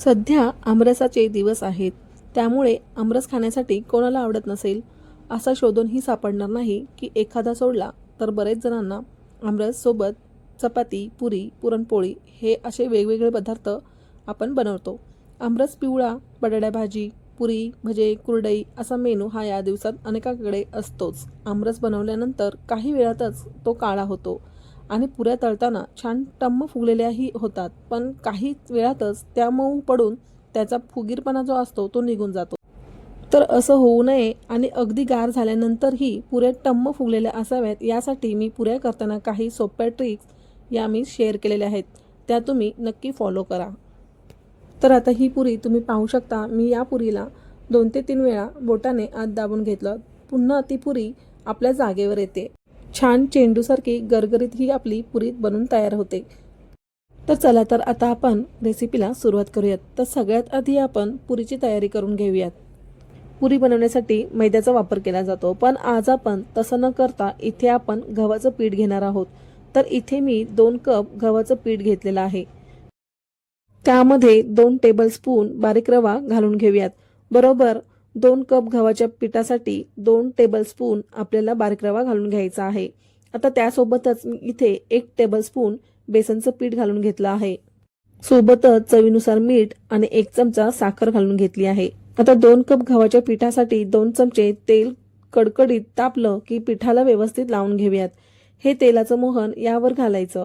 सध्या आमरसाचे दिवस आहेत. त्यामुळे आमरस खाण्यासाठी कोणाला आवडत नसेल असा शोधूनही सापडणार नाही की एखादा सोडला तर बरेच जणांना आमरस सोबत चपाती पुरी पुरणपोळी हे असे वेगवेगळे पदार्थ आपण बनवतो. आमरस पिवळा बटाट्या भाजी पुरी भजे कुरडई असा मेनू हा या दिवसात अनेकाकडे असतोच. आमरस बनवल्यानंतर काही वेळातच तो काळा होतो. आणि पुऱ्या तळताना छान टम्म फुगलेल्याही होतात. पण काही वेळातच त्या मऊ पडून त्याचा फुगीरपणा जो असतो तो निघून जातो. तर असं होऊ नये आणि अगदी गार झाल्यानंतरही पुऱ्या टम्म फुगलेल्या असाव्यात यासाठी मी पुऱ्या करताना काही सोप्या ट्रिक्स या मी शेअर केलेल्या आहेत. त्या तुम्ही नक्की फॉलो करा. तर आता ही पुरी तुम्ही पाहू शकता मी या पुरीला दोन ते तीन वेळा बोटाने आत दाबून घेतलं. पुन्हा ती पुरी आपल्या जागेवर येते. छान चेंडूसारखी गरगरीत ही आपली पुरी बनून तयार होते. तर चला तर आता आपण रेसिपीला सुरुवात करूयात. तर सगळ्यात आधी आपण पुरीची तयारी करून घेऊयात. पुरी बनवण्यासाठी मैद्याचा वापर केला जातो पण आज आपण तसं न करता इथे आपण गव्हाचं पीठ घेणार आहोत. तर इथे मी दोन कप गव्हाचं पीठ घेतलेलं आहे. त्यामध्ये दोन टेबलस्पून बारीक रवा घालून घेऊयात. बरोबर दोन कप गव्हाच्या पिठासाठी दोन टेबलस्पून आपल्याला बारीक रवा घालून घ्यायचा आहे. आता त्यासोबतच इथे एक टेबलस्पून बेसनचं पीठ घालून घेतलं आहे. सोबतच चवीनुसार मीठ आणि एक चमचा साखर घालून घेतली आहे. आता दोन कप गव्हाच्या पिठासाठी दोन चमचे तेल कडकडीत तापलं की पिठाला व्यवस्थित लावून घेऊयात. हे तेलाचं मोहन यावर घालायचं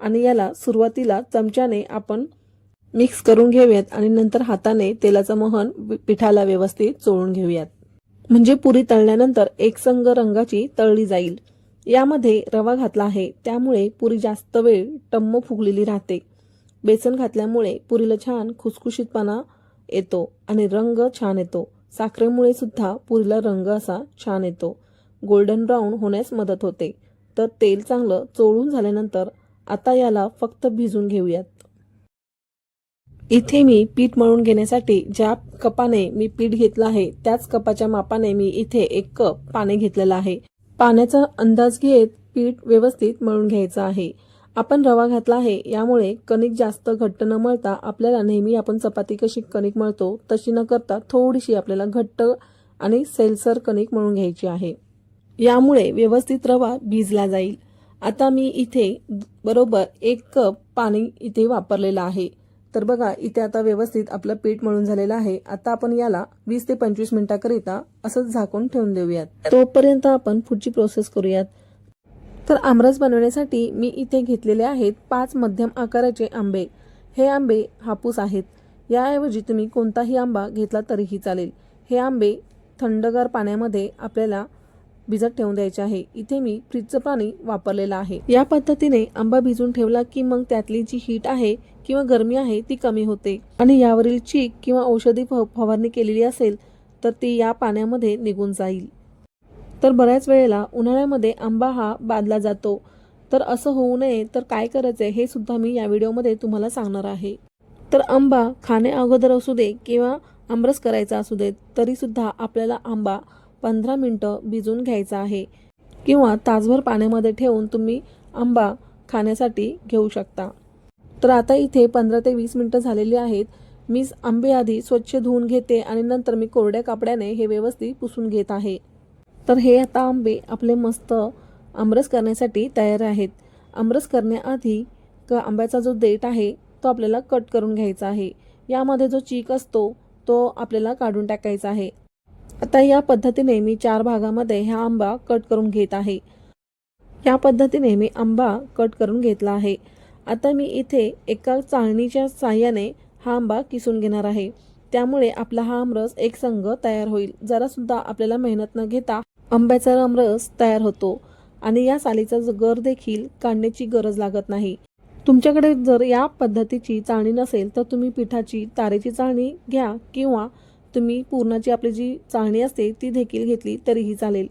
आणि याला सुरुवातीला चमच्याने आपण मिक्स करून घेऊयात आणि नंतर हाताने तेलाचं मोहन पिठाला व्यवस्थित चोळून घेऊयात. म्हणजे पुरी तळल्यानंतर एकसंग रंगाची तळली जाईल. यामध्ये रवा घातला आहे त्यामुळे पुरी जास्त वेळ टम्म फुगलेली राहते. बेसन घातल्यामुळे पुरीला छान खुसखुशीतपणा येतो आणि रंग छान येतो. साखरेमुळे सुद्धा पुरीला रंग असा छान येतो. गोल्डन ब्राऊन होण्यास मदत होते. तर तेल चांगलं चोळून झाल्यानंतर आता याला फक्त भिजून घेऊयात. इथे मी पीठ मळून घेण्यासाठी ज्या कपाने मी पीठ घेतलं आहे त्याच कपाच्या मापाने मी इथे एक कप पाणी घेतलेलं आहे. पाण्याचा अंदाज घेत पीठ व्यवस्थित मळून घ्यायचं आहे. आपण रवा घातला आहे यामुळे कणिक जास्त घट्ट न मळता आपल्याला नेहमी आपण चपाती कशी कणिक मळतो तशी न करता थोडीशी आपल्याला घट्ट आणि सेलसर कणिक मळून घ्यायची आहे. यामुळे व्यवस्थित रवा भिजला जाईल. आता मी इथे बरोबर एक कप पाणी इथे वापरलेलं आहे. तर बघा इथे आता व्यवस्थित आपलं पीठ मळून झालेलं आहे. आता आपण याला वीस ते पंचवीस मिनिटाकरिता असंच झाकून ठेवून देऊयात. तोपर्यंत आपण पुढची प्रोसेस करूयात. तर आमरस बनवण्यासाठी मी इथे घेतलेले आहेत पाच मध्यम आकाराचे आंबे. हे आंबे हापूस आहेत. याऐवजी तुम्ही कोणताही आंबा घेतला तरीही चालेल. हे आंबे थंडगार पाण्यामध्ये आपल्याला भिजत ठेवून द्यायचे आहे. इथे मी फ्रीजचं पाणी वापरलेलं आहे. या पद्धतीने आंबा भिजून ठेवला की मग त्यातली जी हीट आहे किंवा गरमी आहे ती कमी होते. आणि यावरील चीक किंवा औषधी फवारणी केलेली असेल तर ती या पाण्यामध्ये निघून जाईल. तर बऱ्याच वेळेला उन्हाळ्यामध्ये आंबा हा बादला जातो. तर असं होऊ नये तर काय करायचं आहे हे सुद्धा मी या व्हिडिओमध्ये तुम्हाला सांगणार आहे. तर आंबा खाणे अगोदर असू दे किंवा आमरस करायचा असू दे तरीसुद्धा आपल्याला आंबा पंधरा मिनटं भिजून घ्यायचा आहे. किंवा तासभर पाण्यामध्ये ठेवून तुम्ही आंबा खाण्यासाठी घेऊ शकता. तर आता इथे पंधरा ते वीस मिनटं झालेली आहेत. मी आंबे आधी स्वच्छ धुवून घेते आणि नंतर मी कोरड्या कापड्याने हे व्यवस्थित पुसून घेत आहे. तर हे आता आंबे आपले मस्त आमरस करण्यासाठी तयार आहेत. आमरस करण्याआधी क आंब्याचा जो देठ आहे तो आपल्याला कट करून घ्यायचा आहे. यामध्ये जो चीक असतो तो आपल्याला काढून टाकायचा आहे. आता या पद्धतीने मी चार भागामध्ये हा आंबा कट करून घेत आहे. या पद्धतीने मी आंबा कट करून घेतला आहे. आता मी इथे एका चाळणीच्या साह्याने हा आंबा किसून घेणार आहे. त्यामुळे आपला हा आमरस एक संघ तयार होईल. जरासुद्धा आपल्याला मेहनत न घेता आंब्याचा आमरस तयार होतो आणि या सालीचा गर देखील काढण्याची गरज लागत नाही. तुमच्याकडे जर या पद्धतीची चाळणी नसेल तर तुम्ही पिठाची तारेची चाळणी घ्या किंवा तुम्ही पूर्णाची आपली जी चाळणी असते ती देखील घेतली तरीही चालेल.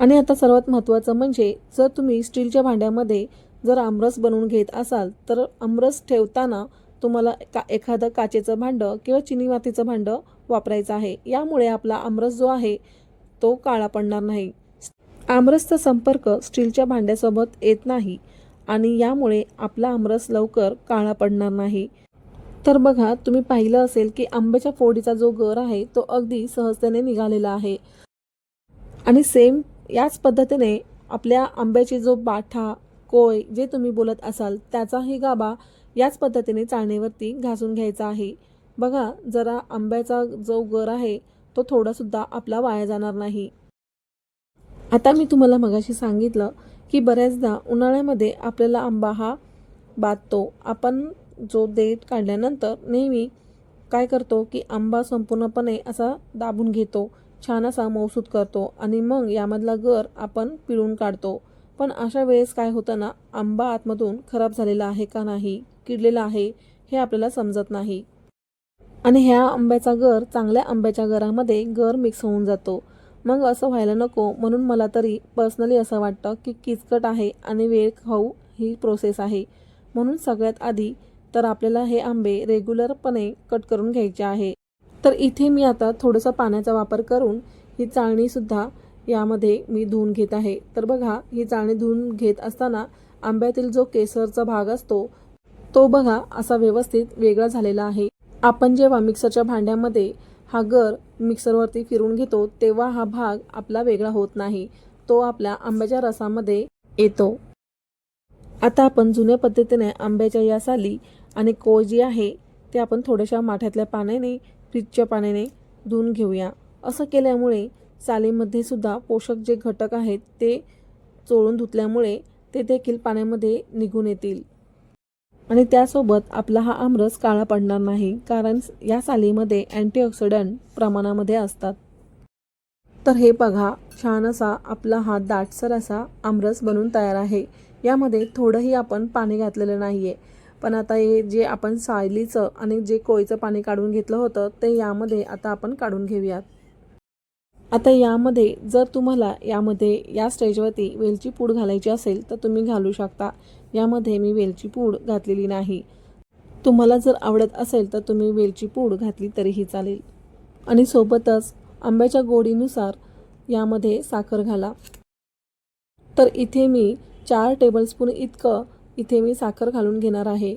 आणि आता सर्वात महत्त्वाचं म्हणजे जर तुम्ही स्टीलच्या भांड्यामध्ये जर आमरस बनवून घेत असाल तर आमरस ठेवताना तुम्हाला का एखादं काचेचं भांडं किंवा चिनी मातीचं भांडं वापरायचं आहे. यामुळे आपला आमरस जो आहे तो काळा पडणार नाही. आमरसचा संपर्क स्टीलच्या भांड्यासोबत येत नाही आणि यामुळे आपला आमरस लवकर काळा पडणार नाही. तर बघा तुम्ही पाहिलं असेल की आंब्याच्या फोडीचा जो गर आहे तो अगदी सहजतेने निघालेला आहे. आणि सेम याच पद्धतीने आपल्या आंब्याची जो बाठा कोय जे तुम्ही बोलत असाल त्याचाही गाभा याच पद्धतीने चाळणीवरती घासून घ्यायचा आहे. बघा जरा आंब्याचा जो गर आहे तो थोडासुद्धा आपला वाया जाणार नाही. आता मी तुम्हाला मगाशी सांगितलं की बऱ्याचदा उन्हाळ्यामध्ये आपल्याला आंबा हा बाधतो आपण जो देठ काढल्यानंतर नेहमी काय करतो की आंबा संपूर्णपणे असा दाबून घेतो छान असा मौसूद करतो आणि मग यामधला गर आपण पिळून काढतो. पण अशा वेळेस काय होतं ना आंबा आतमधून खराब झालेला आहे का नाही किडलेला आहे हे आपल्याला समजत नाही. आणि ह्या आंब्याचा गर चांगल्या आंब्याच्या गरामध्ये गर मिक्स होऊन जातो. मग असं व्हायला नको म्हणून मला तरी पर्सनली असं वाटतं की किचकट आहे आणि वेळ खाऊ ही प्रोसेस आहे. म्हणून सगळ्यात आधी तर आपल्याला हे आंबे रेग्युलरपणे कट करून घ्यायचे आहे. तर इथे मी आता थोडंसं पाण्याचा वापर करून ही चाळणीसुद्धा यामध्ये मी धुवून घेत आहे. तर बघा ही चाळणी धुवून घेत असताना आंब्यातील जो केसरचा भाग असतो तो बघा असा व्यवस्थित वेगळा झालेला आहे. आपण जेव्हा मिक्सरच्या भांड्यामध्ये हा गर मिक्सरवरती फिरून घेतो तेव्हा हा भाग आपला वेगळा होत नाही. तो आपल्या आंब्याच्या रसामध्ये येतो. आता आपण जुन्या पद्धतीने आंब्याच्या या साली आणि कोळ जी आहे ते आपण थोड्याशा माठ्यातल्या पाण्याने फ्रीजच्या पाण्याने धुवून घेऊया. असं केल्यामुळे सालीमध्ये सुद्धा पोषक जे घटक आहेत ते चोळून धुतल्यामुळे ते देखील पाण्यामध्ये निघून येतील. आणि त्यासोबत आपला हा आमरस काळा पडणार नाही कारण या सालीमध्ये अँटीऑक्सिडंट प्रमाणामध्ये असतात. तर हे बघा छान असा आपला हा दाटसर असा आमरस बनून तयार आहे. यामध्ये थोडंही आपण पाणी घातलेलं नाही आहे पण आता हे जे आपण सायलीचं आणि जे कोळीचं पाणी काढून घेतलं होतं ते यामध्ये आता आपण काढून घेऊयात. आता यामध्ये जर तुम्हाला यामध्ये या स्टेजवरती वेलची पूड घालायची असेल तर तुम्ही घालू शकता. यामध्ये मी वेलची पूड घातलेली नाही. तुम्हाला जर आवडत असेल तर तुम्ही वेलची पूड घातली तरीही चालेल. आणि सोबतच आंब्याच्या गोडीनुसार यामध्ये साखर घाला. तर इथे मी चार टेबलस्पून इतकं इथे मी साखर घालून घेणार आहे.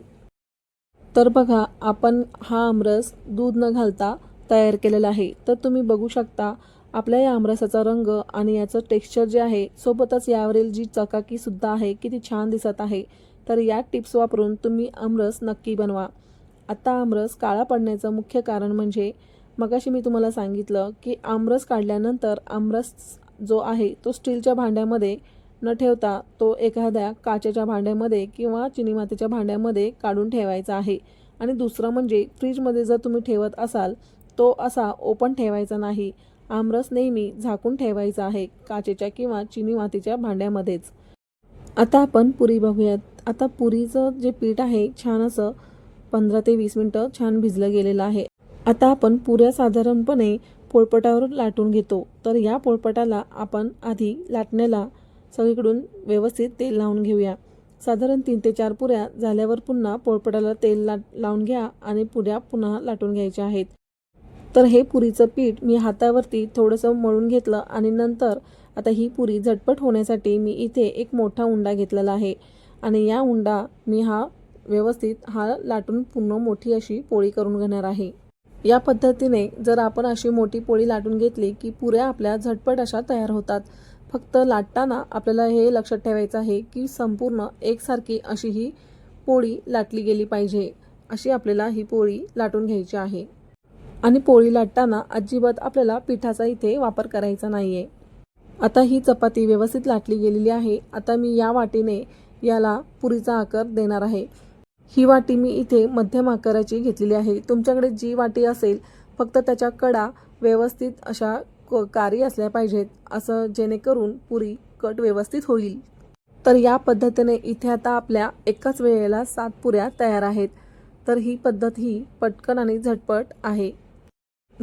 तर बघा आपण हा आमरस दूध न घालता तयार केलेला आहे. तर तुम्ही बघू शकता आपल्या या आमरसाचा रंग आणि याचं टेक्स्चर जे आहे सोबतच यावरील जी चकाकीसुद्धा आहे किती छान दिसत आहे. तर या टिप्स वापरून तुम्ही आमरस नक्की बनवा. आता आमरस काळा पडण्याचं मुख्य कारण म्हणजे मगाशी मी तुम्हाला सांगितलं की आमरस काढल्यानंतर आमरस जो आहे तो स्टीलच्या भांड्यामध्ये न ठेवता तो एखाद्या काचेच्या भांड्यामध्ये किंवा चिनी मातीच्या भांड्यामध्ये काढून ठेवायचा आहे. आणि दुसरं म्हणजे फ्रीजमध्ये जर तुम्ही ठेवत असाल तो असा ओपन ठेवायचा नाही. आमरस नेहमी झाकून ठेवायचा आहे काचेच्या किंवा चिनी मातीच्या भांड्यामध्येच. आता आपण पुरी बघूयात. आता पुरीचं जे पीठ आहे छान असं पंधरा ते वीस मिनटं छान भिजलं गेलेलं आहे. आता आपण पुऱ्या साधारणपणे पोळपटावर लाटून घेतो. तर या पोळपटाला आपण आधी लाटण्याला सगळीकडून व्यवस्थित तेल लावून घेऊया. साधारण तीन ते चार पुऱ्या झाल्यावर पुन्हा पोळपटाला तेल ला लावून घ्या आणि पुऱ्या पुन्हा लाटून घ्यायच्या आहेत. तर हे पुरीचं पीठ मी हातावरती थोडंसं मळून घेतलं आणि नंतर आता ही पुरी झटपट होण्यासाठी मी इथे एक मोठा उंडा घेतलेला आहे. आणि या उंडा मी हा व्यवस्थित हा लाटून पूर्ण मोठी अशी पोळी करून घेणार आहे. या पद्धतीने जर आपण अशी मोठी पोळी लाटून घेतली की पुऱ्या आपल्या झटपट अशा तयार होतात फक्त लाटताना आपल्याला हे लक्षात ठेवायचं आहे की संपूर्ण एकसारखी अशी ही पोळी लाटली गेली पाहिजे अशी आपल्याला ही पोळी लाटून घ्यायची आहे. आणि पोळी लाटताना अजिबात आपल्याला पिठाचा इथे वापर करायचा नाही आहे आता ही चपाती व्यवस्थित लाटली गेलेली आहे. आता मी या वाटीने याला पुरीचा आकार देणार आहे. ही वाटी मी इथे मध्यम आकाराची घेतलेली आहे. तुमच्याकडे जी वाटी असेल फक्त त्याच्या कडा व्यवस्थित अशा क- कारी असल्या पाहिजेत असं जेणेकरून पुरी कट व्यवस्थित होईल. तर या पद्धतीने इथे आता आपल्या एकाच वेळेला सात पुऱ्या तयार आहेत. तर ही पद्धत ही पटकन आणि झटपट आहे.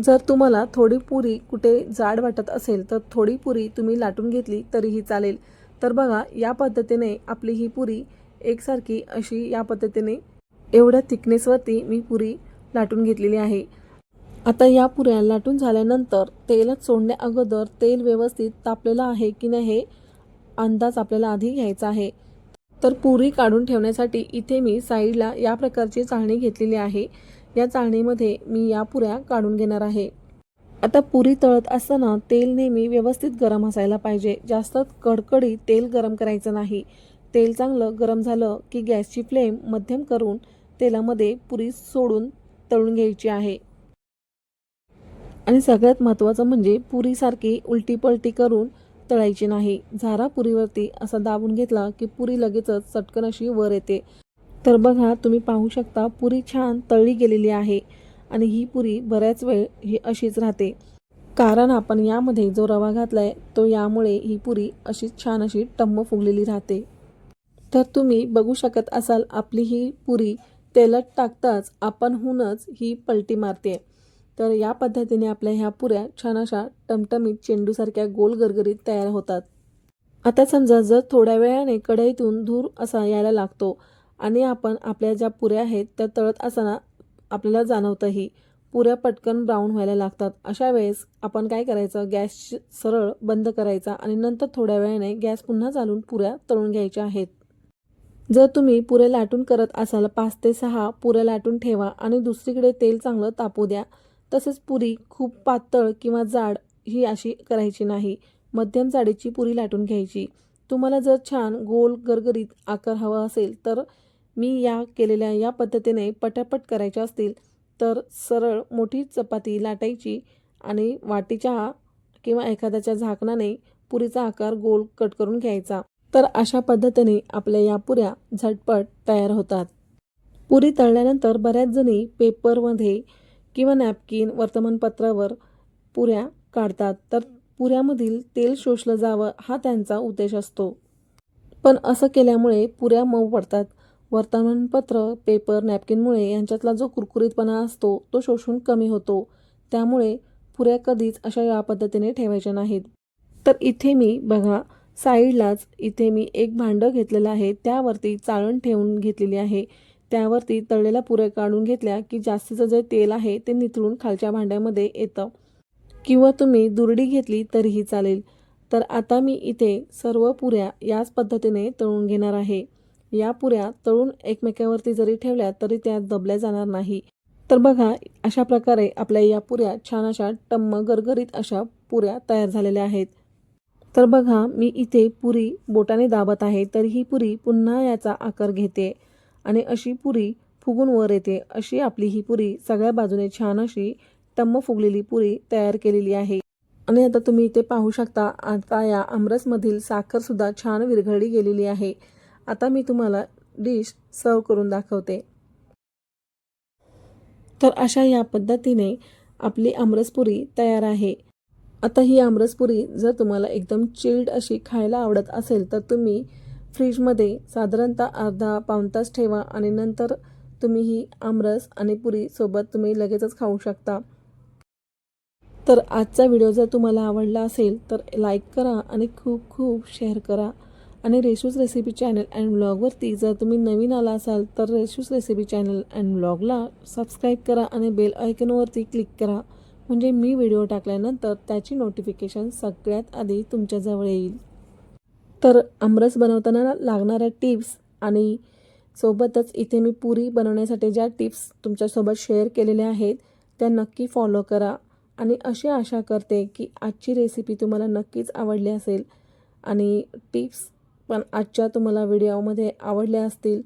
जर तुम्हाला थोडी पुरी कुठे जाड वाटत असेल तर थोडी पुरी तुम्ही लाटून घेतली तरीही चालेल. तर बघा या पद्धतीने आपली ही पुरी एकसारखी अशी या पद्धतीने एवढ्या थिकनेसवरती मी पुरी लाटून घेतलेली आहे. आता या पुऱ्या लाटून झाल्यानंतर तेलात सोडण्या अगोदर तेल व्यवस्थित तापलेलं आहे की नाही हे अंदाज आपल्याला आधी घ्यायचा आहे. तर पुरी काढून ठेवण्यासाठी इथे मी साईडला या प्रकारची चाळणी घेतलेली आहे. या चाळणीमध्ये मी या पुऱ्या काढून घेणार आहे. आता पुरी तळत असताना तेल नेहमी व्यवस्थित गरम असायला पाहिजे. जास्त कडकडीत तेल गरम करायचं नाही. तेल चांगलं गरम झालं की गॅसची फ्लेम मध्यम करून तेलामध्ये पुरी सोडून तळून घ्यायची आहे. आणि सगळ्यात महत्त्वाचं म्हणजे पुरीसारखी उलटी पलटी करून तळायची नाही. झारा पुरीवरती असा दाबून घेतला की पुरी लगेचच चटकन अशी वर येते. तर बघा तुम्ही पाहू शकता पुरी छान तळली गेलेली आहे आणि ही पुरी बऱ्याच वेळ ही अशीच राहते. कारण आपण यामध्ये जो रवा घातलाय तो यामुळे ही पुरी अशीच छान अशी टम्म फुगलेली राहते. तर तुम्ही बघू शकत असाल आपली ही पुरी तेलात टाकताच आपणहूनच ही पलटी मारते. तर या पद्धतीने आपल्या ह्या पुऱ्या छान अशा टमटमीत चेंडूसारख्या गोल गरगरीत तयार होतात. आता समजा जर थोड्या वेळाने कढईतून धूर असा यायला लागतो आणि आपण आपल्या ज्या पुऱ्या आहेत त्या तळत असताना आपल्याला जाणवतंही पुऱ्या पटकन ब्राऊन व्हायला लागतात. अशा वेळेस आपण काय करायचं? गॅस सरळ बंद करायचा आणि नंतर थोड्या वेळाने गॅस पुन्हा चालून पुऱ्या तळून घ्यायच्या आहेत. जर तुम्ही पुरे लाटून करत असाल पाच ते सहा पुऱ्या लाटून ठेवा आणि दुसरीकडे तेल चांगलं तापू द्या. तसेच पुरी खूप पातळ किंवा जाड ही अशी करायची नाही. मध्यम जाडीची पुरी लाटून घ्यायची. तुम्हाला जर छान गोल गरगरीत आकार हवा असेल तर मी या केलेल्या या पद्धतीने पटापट करायच्या असतील तर सरळ मोठी चपाती लाटायची आणि वाटीच्या किंवा एखाद्याच्या झाकणाने पुरीचा आकार गोल कट करून घ्यायचा. तर अशा पद्धतीने आपल्या या पुऱ्या झटपट तयार होतात. पुरी तळल्यानंतर बऱ्याच जणी पेपरमध्ये किंवा नॅपकिन वर्तमानपत्रावर पुऱ्या काढतात तर पुऱ्यामधील तेल शोषलं जावं हा त्यांचा उद्देश असतो. पण असं केल्यामुळे पुऱ्या मऊ पडतात. वर्तमानपत्र पेपर नॅपकिनमुळे यांच्यातला जो कुरकुरीतपणा असतो तो शोषून कमी होतो. त्यामुळे पुऱ्या कधीच अशा या पद्धतीने ठेवायच्या नाहीत. तर इथे मी बघा साईडलाच इथे मी एक भांडं घेतलेलं आहे. त्यावरती चाळण ठेवून घेतलेली आहे. त्यावरती तळलेल्या पुऱ्या काढून घेतल्या की जास्तीचं जे तेल आहे ते निथळून खालच्या भांड्यामध्ये येतं. किंवा तुम्ही दुरडी घेतली तरीही चालेल. तर आता मी इथे सर्व पुऱ्या याच पद्धतीने तळून घेणार आहे. या पुऱ्या तळून एकमेकावरती जरी ठेवल्या तरी त्या दबल्या जाणार नाही. तर बघा अशा प्रकारे आपल्या या पुऱ्या छान अशा टम्म गरगरीत अशा पुऱ्या तयार झालेल्या आहेत. तर बघा मी इथे पुरी बोटाने दाबत आहे तर ही पुरी पुन्हा याचा आकार घेते. आणि अशी पुरी फुगून वर येते. अशी आपली ही पुरी सगळ्या बाजूने छान अशी टम्म फुगलेली पुरी तयार केलेली आहे. आणि आता तुम्ही इथे पाहू शकता आता या आमरसमधील साखरसुद्धा छान विरघळली गेलेली आहे. आता मी तुम्हाला डिश सर्व करून दाखवते. तर अशा या पद्धतीने आपली आमरसपुरी तयार आहे. आता ही आमरसपुरी जर तुम्हाला एकदम चिल्ड अशी खायला आवडत असेल तर तुम्ही फ्रीजमध्ये साधारणतः अर्धा पाऊण तास ठेवा आणि नंतर तुम्ही ही आमरस आणि पुरी सोबत तुम्ही लगेचच खाऊ शकता. तर आजचा व्हिडिओ जर तुम्हाला आवडला असेल तर लाईक करा आणि खूप खूप शेअर करा. आणि रेशूज रेसिपी चॅनल अँड ब्लॉगवरती जर तुम्ही नवीन आला असाल तर रेशूज रेसिपी चॅनल अँड ब्लॉगला सबस्क्राईब करा आणि बेल आयकनवरती क्लिक करा. म्हणजे मी व्हिडिओ टाकल्यानंतर त्याची नोटिफिकेशन सगळ्यात आधी तुमच्याजवळ येईल. तर आमरस बनवताना लागणाऱ्या टिप्स आणि सोबतच इथे मी पुरी बनवण्यासाठी ज्या टिप्स तुमच्यासोबत शेअर केलेल्या आहेत त्या नक्की फॉलो करा. आणि अशी आशा करते की आजची रेसिपी तुम्हाला नक्कीच आवडली असेल आणि टिप्स पण आजच्या तुम्हाला व्हिडिओमध्ये आवडल्या असतील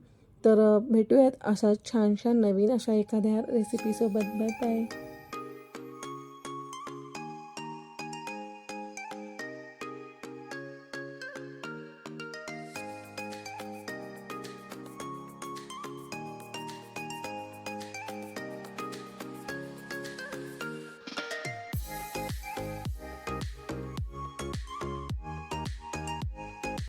तर भेटूयात अशा छानशा नवीन अशा एखाद्या रेसिपीसोबत बाय बाय